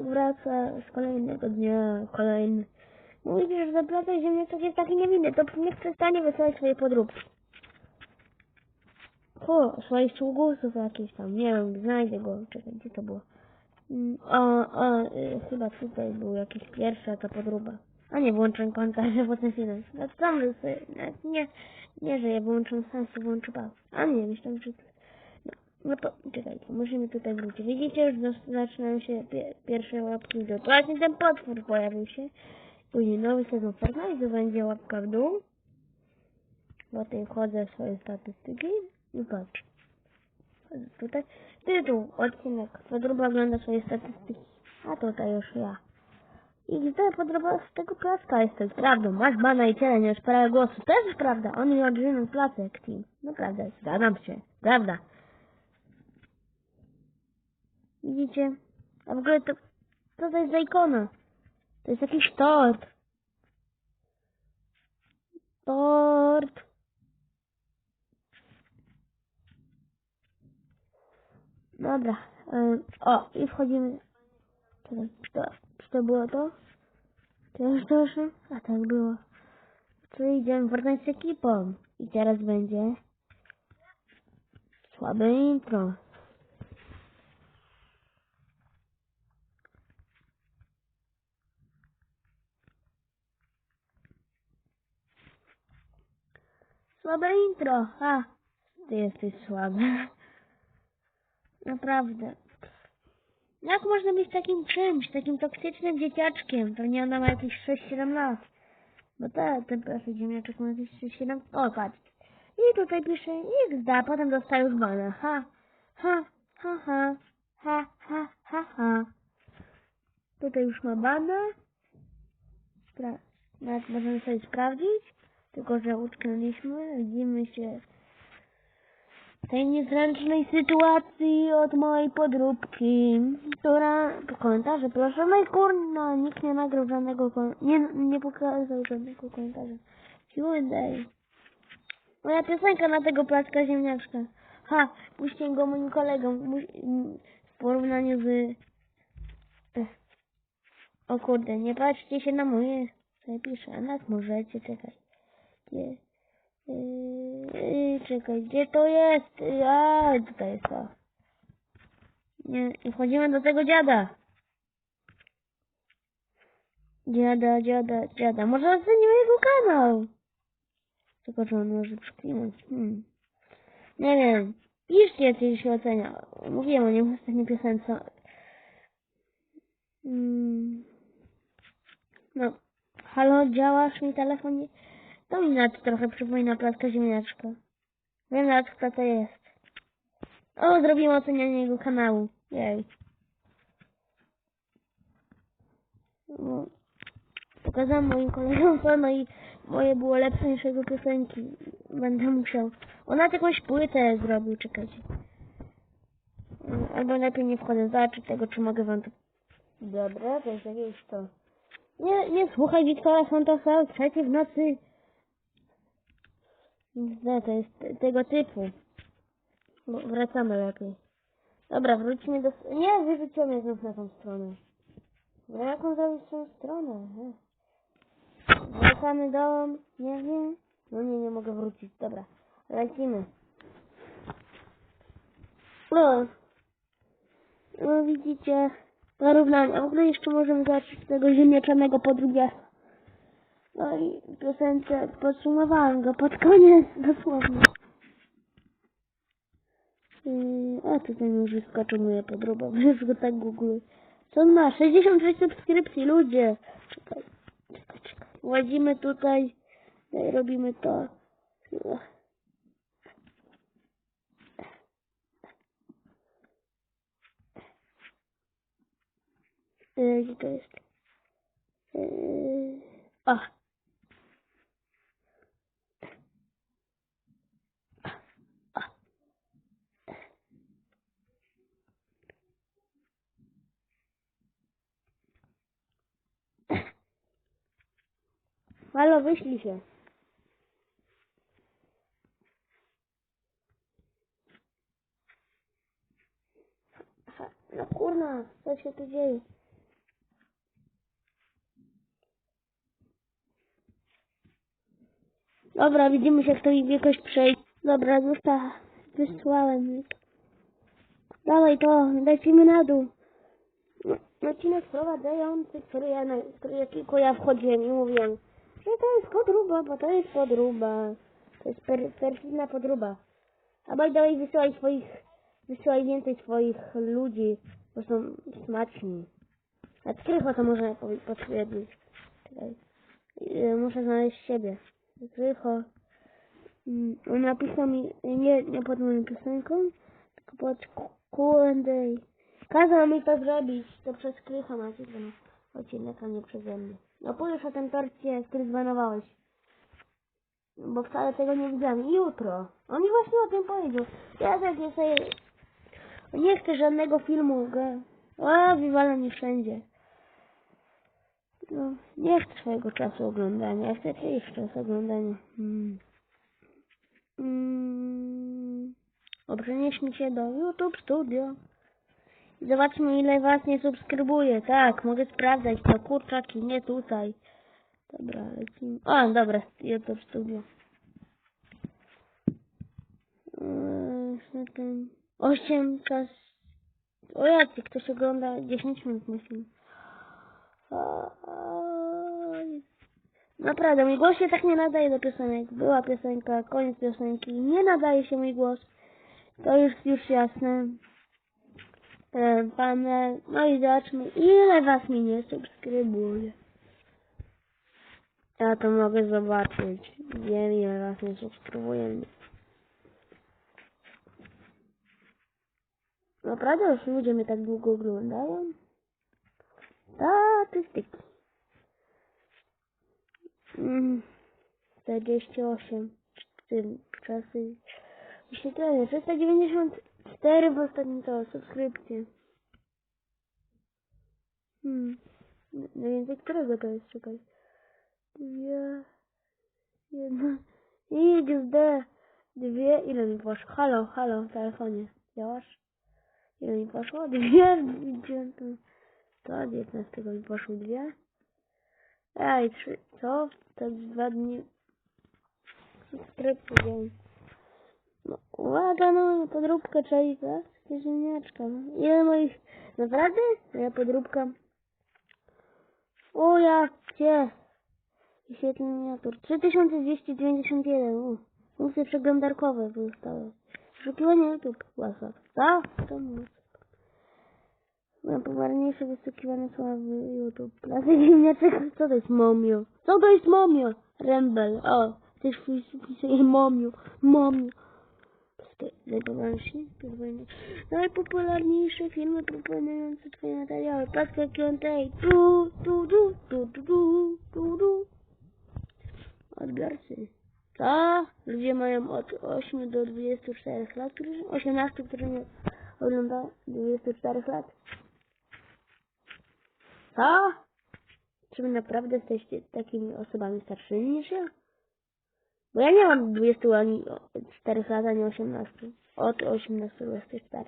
Wraca z kolejnego dnia, kolejny. Mówicie, że placek ziemniaczek jest taki niewinny, to niech przestanie wysyłać swoje podróbki. O, swoich sługusów jakichś tam, nie wiem, znajdę go, czekaj, gdzie to było? Mm, O, o, y, chyba tutaj był jakiś pierwsza ta podróba. A nie, włączę komentarze, potem film. No tam sobie, nawet nie, nie, że ja wyłączę sam, włączę pas. A nie, myślałem, że. No, no to, czekajcie, musimy tutaj wrócić. Widzicie, już zaczynają się pie, pierwsze łapki w. To właśnie ten potwór pojawił się. Później nowy sezon Fortnite, będzie łapka w dół. Potem wchodzę w swoje statystyki i patrz. Wchodzę tutaj. Tytuł, odcinek. Podróba ogląda swoje statystyki. A tutaj już ja. I to podróba z tego placka jest to jest prawdą. Masz bana i ciele, nie odpalaj głosu. To jest prawda. On mi odżywił placek, team. Naprawdę, zgadzam się. Prawda. Widzicie? A w ogóle to, co to jest za ikona? To jest jakiś tort. Tort. Dobra. o, i wchodzimy. Czekaj, czy to, czy to było to? To już proszę? A tak było. To idziemy w z ekipą. I teraz będzie słabe intro. Słabe intro. A, ty jesteś słaby. Naprawdę. Jak można być takim czymś, takim toksycznym dzieciaczkiem? Pewnie ona ma jakieś 6-7 lat. Bo ta, ten proszę ziemniaczek ma jakieś 6-7... O, patrz. I tutaj pisze XD, a potem dostaje już bana. Ha, ha, ha, ha, ha, ha, ha, ha. Tutaj już ma bana. Spra- możemy sobie sprawdzić. Tylko, że utknęliśmy. Widzimy się w tej niezręcznej sytuacji od mojej podróbki, która... Komentarze, proszę. No i kurna, nikt nie nagrał żadnego... Nie, nie pokazał żadnego komentarza. Q&A. Moja piosenka na tego placka ziemniaczka. Ha, puściłem go moim kolegom w porównaniu z... O kurde, nie patrzcie się na moje... Co ja piszę, a nas możecie, czekaj. Gdzie? Yy, czekaj, gdzie to jest? A, tutaj jest to. Nie, wchodzimy do tego dziada. Dziada, dziada, dziada. Może ocenimy jego kanał. Tylko, że on może przeklinać. Hmm. Nie wiem. Piszcie, czy się ocenia. Mówiłem o nim w ostatniej piosence. Hmm. No. Halo, działasz mi telefon? Nie- To mi nawet trochę przypomina placka ziemniaczka. Wiem nawet kto to jest. O, zrobimy ocenianie jego kanału. Jej. No, pokazałem moim kolegom to, no i moje było lepsze niż jego piosenki. Będę musiał. On nawet jakąś płytę zrobił, czekajcie. Albo lepiej nie wchodzę zobaczyć tego, czy mogę wam to... Dobra, to jest jakieś to... Nie, nie słuchaj Wiktora Santosa o trzeciej w nocy. Nie, to jest te- tego typu. Wracamy lepiej. Dobra, wróćmy do... Nie, wyrzuciło mnie znów na tą stronę. No jaką zrobić tą stronę? Wracamy do... Nie, nie. No nie, nie mogę wrócić. Dobra, lecimy. No. No widzicie, porównanie. A w ogóle jeszcze możemy zobaczyć tego ziemniaczanego podrugia. No i piosence podsumowałem go pod koniec, dosłownie. Yy, a tutaj mi już wyskoczył moje podróba, już tak googluję. Co on ma? 66 subskrypcji, ludzie! Czekaj, czekaj, czekaj. Łazimy tutaj, i robimy to. Yy, Gdzie to jest? Yy, o! Halo, wyślij się. No kurna, co się tu dzieje? Dobra, widzimy się, kto mi jakoś przejdzie. Dobra, został. Wysłałem. Dawaj to, lecimy na dół. No, no Odcinek prowadzający, który ja, który, który, tylko ja wchodziłem i mówiłem że to jest podruba, bo to jest podruba. To jest per, perfidna podruba. A by way, wysyłaj swoich, wysyłaj więcej swoich ludzi, bo są smaczni. A Krycho to powie- potwierdzić. Czekaj. Yy, Muszę znaleźć siebie. Krycho. Mm, On napisał mi, nie, nie pod moją piosenką, tylko pod Q&A. Kazał mi to zrobić, to przez Krycha macie odcinek, a nie przeze mnie. No powiesz o tym torcie, który zbanowałeś. Bo wcale tego nie widziałem. Jutro. On mi właśnie o tym powiedział. Ja tak nie sobie... Nie chcę żadnego filmu. Go. O, wywala mi wszędzie. No, nie chcę swojego czasu oglądania. Ja chcę czyjś czas oglądania. Hmm. Mm. O, przenieśmy się do YouTube Studio. Zobaczmy ile was nie subskrybuje. Tak, mogę sprawdzać to. Kurczaki, nie tutaj. Dobra, lecimy. O, dobra, YouTube Studio. Eee, na ten... 8 czas... O jacy ktoś ogląda 10 minut mój film. Naprawdę, mój głos się tak nie nadaje do piosenek. Była piosenka, koniec piosenki. Nie nadaje się mój głos. To już, już jasne. E, pane, no i zobaczmy ile was mi nie subskrybuje. Ja to mogę zobaczyć. Wiem ile was nie subskrybuje. Naprawdę już ludzie mnie tak długo oglądają? Statystyki. 48. W czasy. Myślę, że 390 Cztery w ostatnim to subskrypcje. Hmm. No więcej którego to jest, czekaj. Dwie... Jedna... XD! Dwie... Ile mi poszło? Halo, halo, w telefonie. Działasz? Ile mi poszło? Dwie... To 19 mi poszło dwie. Ej, trzy... Co? To dwa dni... Subskrypcje. No, uwaga, no, podróbka czai, tak? Ziemniaczka, no. Ile moich... Naprawdę? Ja podróbka. O, ja, gdzie? Wyświetleń miniatur. 3291, u. Funkcje przeglądarkowe zostały. Wyszukiwanie YouTube, WhatsApp. Tak? To mów. Najpopularniejsze wyszukiwane słowa w YouTube. Klasy ziemniaczek. Co to jest momio? Co to jest momio? Rembel. O, też wpisuje momio. Momio. Najpopularniejsze, najpopularniejsze filmy proponujące twoje materiały. Patrzcie Q&A. Tu, tu, tu, tu, tu, tu, tu, tu. Odbiorcy. Co? Ludzie mają od 8 do 24 lat, którzy, 18, którzy nie ogląda 24 lat. Co? Czy wy naprawdę jesteście takimi osobami starszymi niż ja? Bo ja nie mam 20 ani 4 lat, ani 18. Od 18 do 24.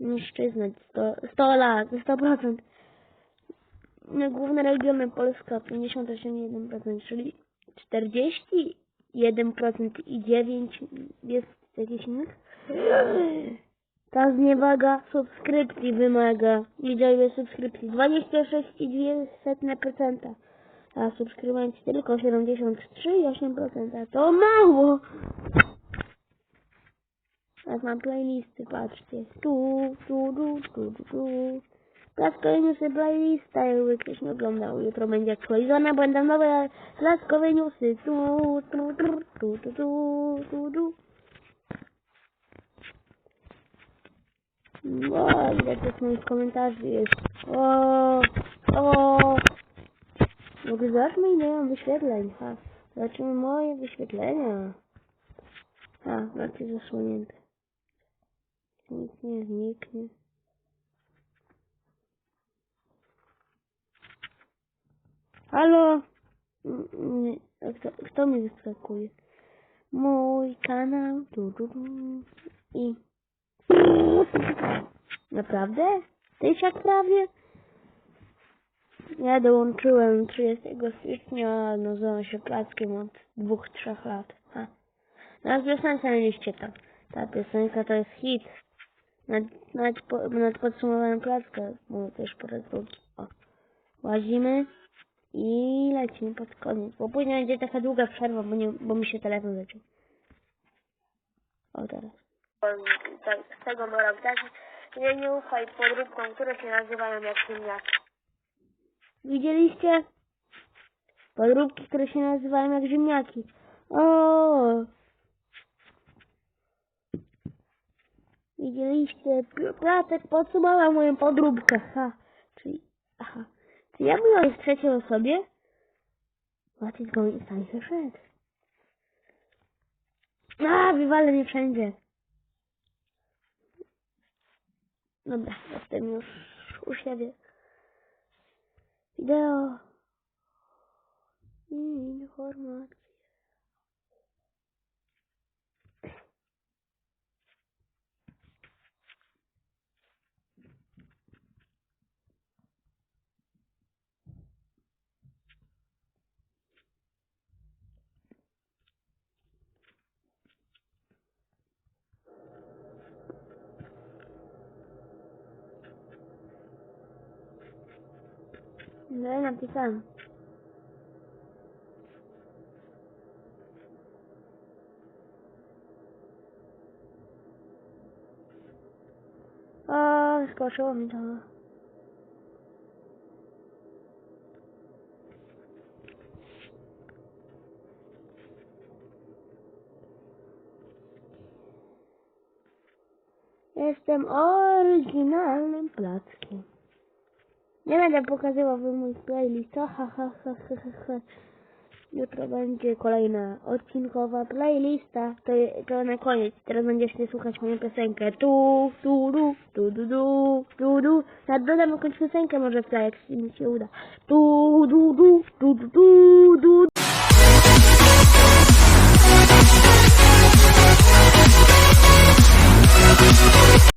Mężczyzna 100, 100 lat, 100%. No, Główne regiony Polska 58,1%, czyli 41% i 9 jest jakiś innych. Ta zniewaga subskrypcji wymaga. Liczby subskrypcji 26,2%. A subskrybenci tylko 73,8%. To mało! Jak mam playlisty, patrzcie. Tu, tu, tu, tu, tu, tu. Plaskowe newsy playlista, jakby ktoś nie oglądał. Jutro będzie aktualizowana, będą nowe plaskowe newsy. Tu, tu, tu, tu, tu, tu, tu, tu. O, ile tych moich komentarzy jest. O, o. Ogóle zobaczmy ile wyświetleń. Ha. Zobaczymy moje wyświetlenia. A, znaczy zasłonięte. Nic nie zniknie. Halo? Kto, kto mi wyskakuje? Mój kanał. Tu, tu, tu. I... Naprawdę? Tysiak prawie? Ja dołączyłem 30 stycznia, nazywam się Plackiem od dwóch, trzech lat. Ha. Na piosence mieliście to. Ta piosenka to jest hit. Nad, nad, po, nad podsumowaniem Placka, mówię też po raz drugi. O. Łazimy i lecimy pod koniec, bo później będzie taka długa przerwa, bo, nie, bo mi się telefon zaczął. O teraz. Tak, z tego morałtaki nie, nie ufaj podróbkom, które się nazywają jak ziemniaki. Widzieliście? Podróbki, które się nazywają jak ziemniaki. O! Widzieliście? Placek podsumował moją podróbkę. Ha. Czyli, aha. Czy ja byłem w trzeciej osobie? What is going inside head? A, wywalę mnie wszędzie. Dobra, jestem już u siebie. Bir daha. Hmm, format. No napisałem. O, skoczyło mi to. Jestem oryginalnym plackiem. Nie będę pokazywał wam mój playlist. Ha, ha, ha, ha, ha, ha. Jutro będzie kolejna odcinkowa playlista. To, to na koniec. Teraz będziecie słuchać moją piosenkę. Tu, tu, du, tu, du, du, tu, du. Ja dodam jakąś piosenkę może w tle, jak mi się uda. Tu, du, du, tu, du, du, du.